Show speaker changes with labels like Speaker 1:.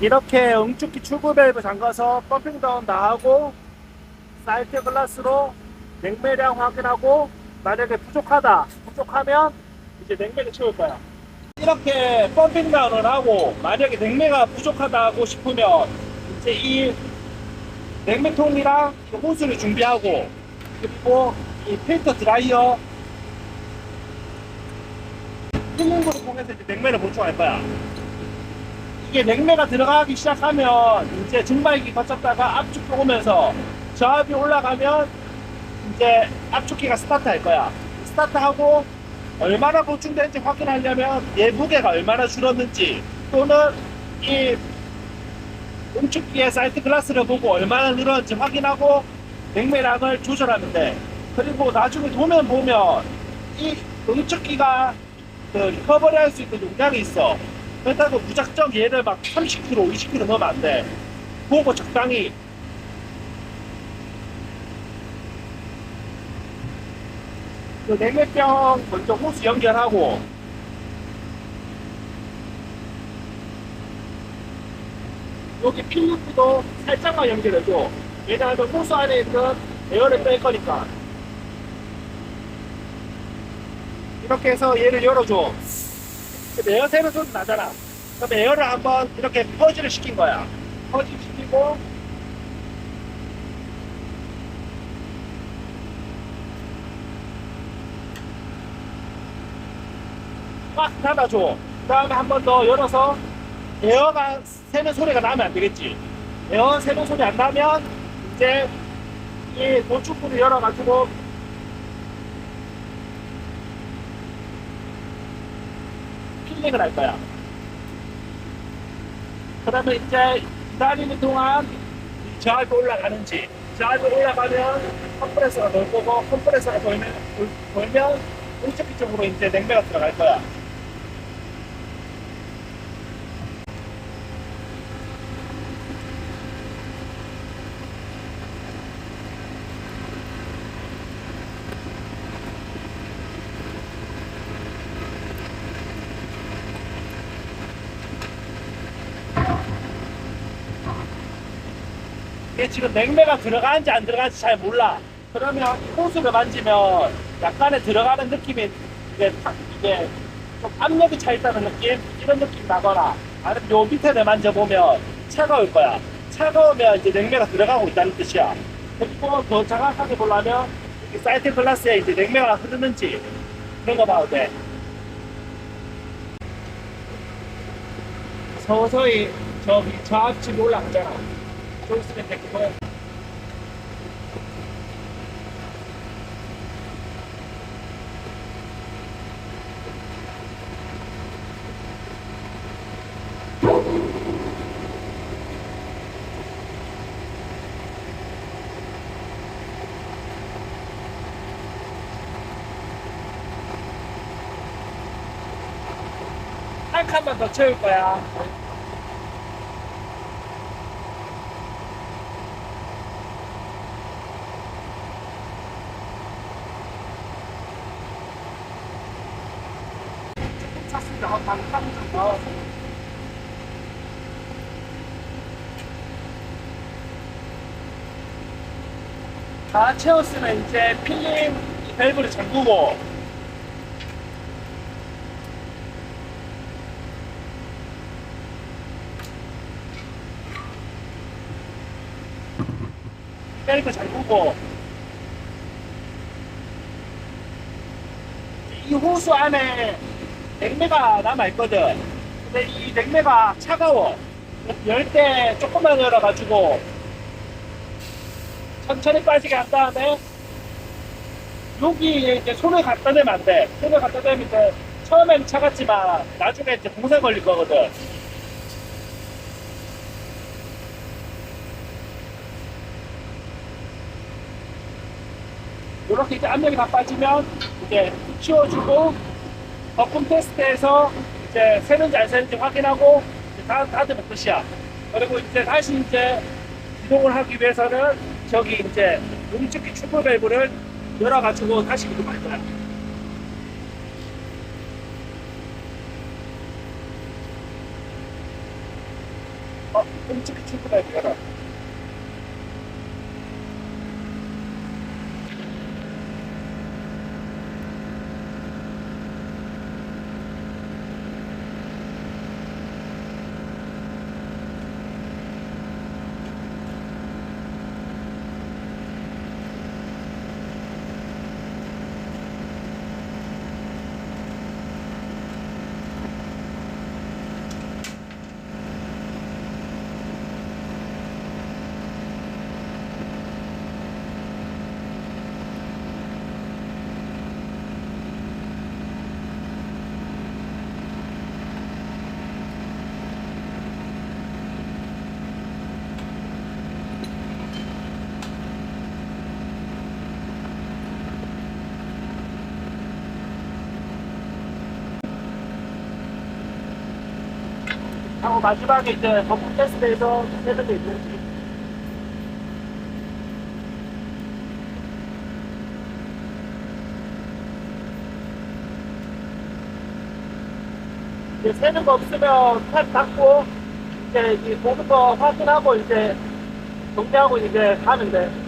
Speaker 1: 이렇게 응축기 출구 밸브 잠가서 펌핑 다운 다 하고 사이트 글라스로 냉매량 확인하고 만약에 부족하다 부족하면 이제 냉매를 채울 거야. 이렇게 펌핑 다운을 하고 만약에 냉매가 부족하다고 싶으면 이제 이 냉매통이랑 이 호스를 준비하고 그리고 이 필터 드라이어 필링구를 통해서 이제 냉매를 보충할 거야 이게 냉매가 들어가기 시작하면 이제 증발기 거쳤다가 압축기 오면서 저압이 올라가면 이제 압축기가 스타트 할 거야. 스타트하고 얼마나 보충된지 확인하려면 얘 무게가 얼마나 줄었는지 또는 이 응축기의 사이트 글라스를 보고 얼마나 늘었는지 확인하고 냉매량을 조절하면 돼. 그리고 나중에 도면 보면 이 응축기가 그 리커버리 할 수 있는 용량이 있어. 그렇다고 무작정 얘를 막 30kg, 20kg 넣으면 안 돼. 보고 적당히 그 냉매병 먼저 호스 연결하고 여기 필루프도 살짝만 연결해줘. 왜냐하면 호스 안에 있는 에어를 뺄 거니까. 이렇게 해서 얘를 열어줘. 근데 에어 새는 소리 나잖아. 그럼 에어를 한번 이렇게 퍼지를 시킨 거야. 퍼지 시키고 꽉 닫아줘. 그 다음에 한 번 더 열어서 에어가 새는 소리가 나면 안 되겠지. 에어 새는 소리 안 나면 이제 이 노축구를 열어가지고 필링을 할 거야. 그러면 이제 기다리는 동안 이 저압이 올라가는지 저압이 올라가면 컴프레서가 돌 거고 컴프레서가 돌면, 돌- 돌면 응축기 쪽으로 이제 냉매가 들어갈 거야. 이게 지금 냉매가 들어가는지 안 들어가는지 잘 몰라. 그러면 이 호스를 만지면 약간의 들어가는 느낌이 이게 탁 이게 좀 압력이 차 있다는 느낌 이런 느낌 나거나 아니면 요 밑에를 만져보면 차가울 거야. 차가우면 이제 냉매가 들어가고 있다는 뜻이야. 그리고 더 정확하게 보려면 이 사이트 글라스에 이제 냉매가 흐르는지 그런 거 봐도 돼. 서서히 저기 저압치이 올라가잖아. 좀 있으면 되고 한 칸만 더 채울 거야. 다. 채웠으면 이제 필름 밸브를 잠그고 밸브 잠그고 이 호수 안에 냉매가 남아있거든. 근데 이 냉매가 차가워. 열때 조금만 열어가지고 천천히 빠지게 한 다음에 여기 이제 손을 갖다 대면 안 돼. 손을 갖다 대면 이제 처음엔 차갑지만 나중에 이제 동생 걸릴 거거든. 이렇게 이제 압력이 다 빠지면 이제 치워주고 거품 테스트해서 이제 새는지 안 새는지 확인하고 다 닫으면 끝이야. 그리고 이제 다시 이제 이동을 하기 위해서는 저기 이제 움직기 출구 밸브를 열어가지고 다시 이동할 거야. 끔찍히 출근해야 되잖 마지막에 이제 전국 테스트에서 돼 있는지. 이제 새는 거 없으면 탑 닫고 이제 이거 확인하고 이제 정리하고 이제 가면 돼.